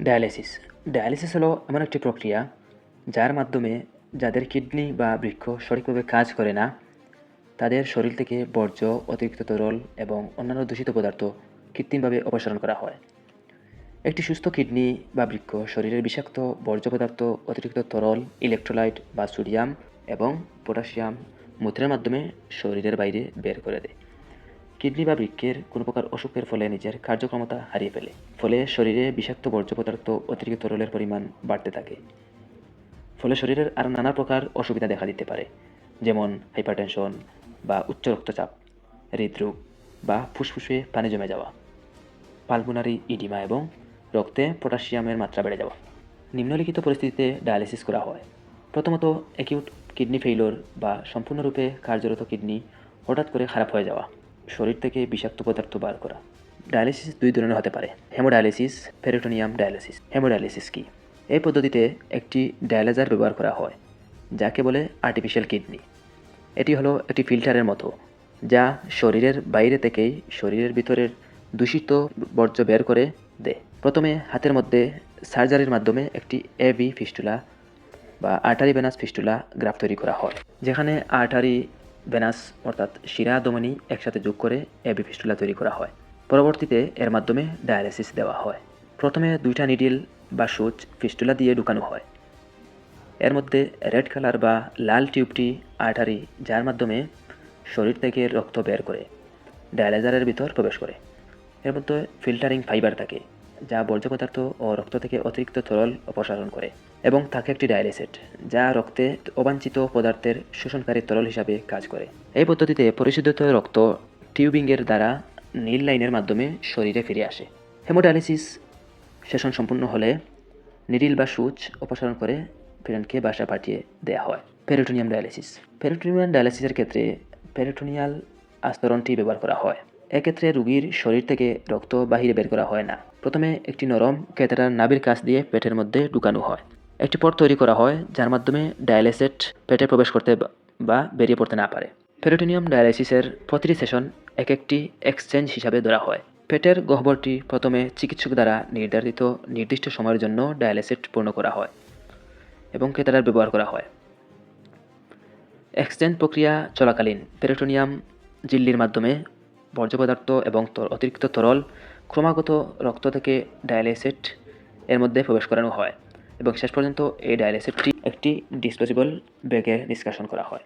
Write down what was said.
Dialysis. Dialysis হলো এমন একটি প্রক্রিয়া যার মাধ্যমে যাদের কিডনি বা বৃক্ষ সঠিকভাবে কাজ করে না, তাদের শরীর থেকে বর্জ্য, অতিরিক্ত তরল এবং অন্যান্য দূষিত পদার্থ কৃত্রিমভাবে অপসারণ করা হয়। একটি সুস্থ কিডনি বা বৃক্ষ শরীরের বিষাক্ত বর্জ্য পদার্থ, অতিরিক্ত তরল, ইলেকট্রোলাইট বা সোডিয়াম এবং পটাশিয়াম মূত্রের মাধ্যমে শরীরের বাইরে বের করে দেয়। কিডনি বা বৃক্ষের কোনো প্রকার অসুখের ফলে নিজের কার্যক্ষমতা হারিয়ে ফেলে। ফলে শরীরে বিষাক্ত বর্জ্য পদার্থ অতিরিক্ত তরলের পরিমাণ বাড়তে থাকে। ফলে শরীরের আরও নানা প্রকার অসুবিধা দেখা দিতে পারে, যেমন হাইপারটেনশন বা উচ্চ রক্তচাপ, হৃদরোগ বা ফুসফুসে পানি জমে যাওয়া, পালমোনারি ইডিমা এবং রক্তে পটাশিয়ামের মাত্রা বেড়ে যাওয়া। নিম্নলিখিত পরিস্থিতিতে ডায়ালিসিস করা হয়। প্রথমত অ্যাকিউট কিডনি ফেইলোর বা সম্পূর্ণরূপে কার্যরত কিডনি হঠাৎ করে খারাপ হয়ে যাওয়া। শরীর থেকে বিষাক্ত পদার্থ বার করা। ডায়ালিসিস দুই ধরনের হতে পারে, হেমোডায়ালিসিস, পেরিটোনিয়াম ডায়ালিসিস। হেমোডায়ালিসিস কি? এই পদ্ধতিতে একটি ডায়ালাইজার ব্যবহার করা হয়, যাকে বলে আর্টিফিশিয়াল কিডনি। এটি হলো একটি ফিল্টারের মতো, যা শরীরের বাইরে থেকেই শরীরের ভিতরের দূষিত বর্জ্য বের করে দেয়। প্রথমে হাতের মধ্যে সার্জারির মাধ্যমে একটি এবি ফিস্টুলা বা আর্টারি ভেনাস ফিস্টুলা গ্রাফ তৈরি করা হয়, যেখানে আর্টারি ভেনাস অর্থাৎ শিরা দমনি একসাথে যোগ করে এবি ফিস্টুলা তৈরি করা হয়। পরবর্তীতে এর মাধ্যমে ডায়ালিসিস দেওয়া হয়। প্রথমে দুইটা নিডিল বা সুচ ফিস্টুলা দিয়ে ঢুকানো হয়। এর মধ্যে রেড কালার বা লাল টিউবটি আর্টারি, যার মাধ্যমে শরীর থেকে রক্ত বের করে, ডায়ালাইজারের ভিতর প্রবেশ করে। এর মধ্যে ফিল্টারিং ফাইবার থাকে। যা বর্জ্য পদার্থ ও রক্ত থেকে অতিরিক্ত তরল অপসারণ করে এবং থাকে একটি ডায়ালিসেট, যা রক্তে অবাঞ্ছিত পদার্থের শোষণকারী তরল হিসাবে কাজ করে। এই পদ্ধতিতে পরিশোধিত রক্ত টিউবিংয়ের দ্বারা নীল লাইনের মাধ্যমে শরীরে ফিরে আসে। হেমোডায়ালিসিস সেশন সম্পূর্ণ হলে নিডিল বা সুচ অপসারণ করে পেরেন্টকে বাসা পাঠিয়ে দেওয়া হয়। Peritoneum dialysis. পেরিটোনিয়াম ডায়ালিসিসের ক্ষেত্রে পেরিটোনিয়াল আস্তরণটি ব্যবহার করা হয়। এক্ষেত্রে রুগীর শরীর থেকে রক্ত বাহিরে বের করা হয় না। প্রথমে একটি নরম ক্যাথেটার নাভির কাছ দিয়ে পেটের মধ্যে ঢুকানো হয়। একটি পথ তৈরি করা হয়, যার মাধ্যমে ডায়ালিসেট পেটে প্রবেশ করতে বা- বেরিয়ে পড়তে না পারে। পেরিটোনিয়াম ডায়ালিসিসের প্রতিটি সেশন এক একটি এক্সচেঞ্জ হিসাবে ধরা হয়। পেটের গহ্বরটি প্রথমে চিকিৎসক দ্বারা নির্ধারিত নির্দিষ্ট সময়ের জন্য ডায়ালিসিট পূর্ণ করা হয় এবং ক্যাথেটার ব্যবহার করা হয়। এক্সচেঞ্জ প্রক্রিয়া চলাকালীন পেরিটোনিয়াম জিল্লির মাধ্যমে বর্জ্য পদার্থ এবং অতিরিক্ত তরল ক্রমাগত রক্ত থেকে ডায়ালাইসেট এর মধ্যে প্রবেশ করানো হয় এবং শেষ পর্যন্ত এই ডায়ালাইসেটটি একটি ডিসপোজেবল ব্যাগে নিষ্কাশন করা হয়।